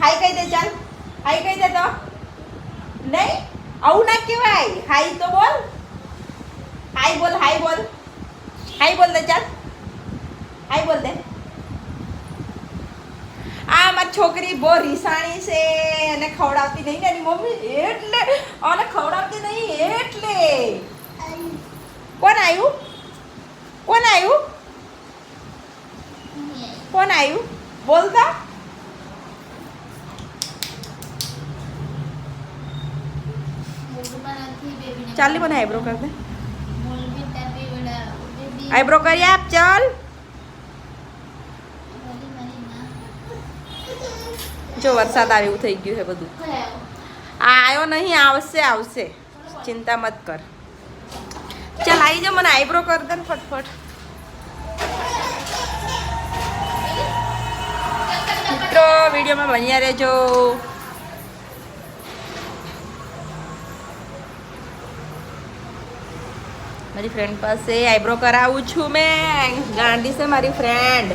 High કહી દે ચાલ. હાય કહી દે તો. નહીં, આવું ના કહેવાય. હાઈ તો બોલ. હાઈ બોલ હાઈ બોલ. હાઈ બોલ દે ચાલ. હાઈ બોલ દે. આ મારી છોકરી બહુ રીસાણી છે. અને ખવડાવતી નહીં ને એની મમ્મી. એટલે અને ખવડાવતી નહીં, એટલે. કોણ આવ્યું કોણ આવ્યું કોણ આવ્યું બોલતા? ચાલી મને આઈબ્રો કર દે. આઈબ્રો કરી આપ, ચાલ. જો વરસાદ આવે એવું થઈ ગયું છે બધું. આ આવ્યો નહીં, આવશે આવશે. ચિંતા મત કર. ચાલ આવી જા, મને આઈબ્રો કર દે ને ફટફટ. મિત્રો, વિડીયોમાં બન્યા રહેજો. મારી ફ્રેન્ડ પાસે આઈબ્રો કરાવું છું મેં. ગાંડી છે મારી ફ્રેન્ડ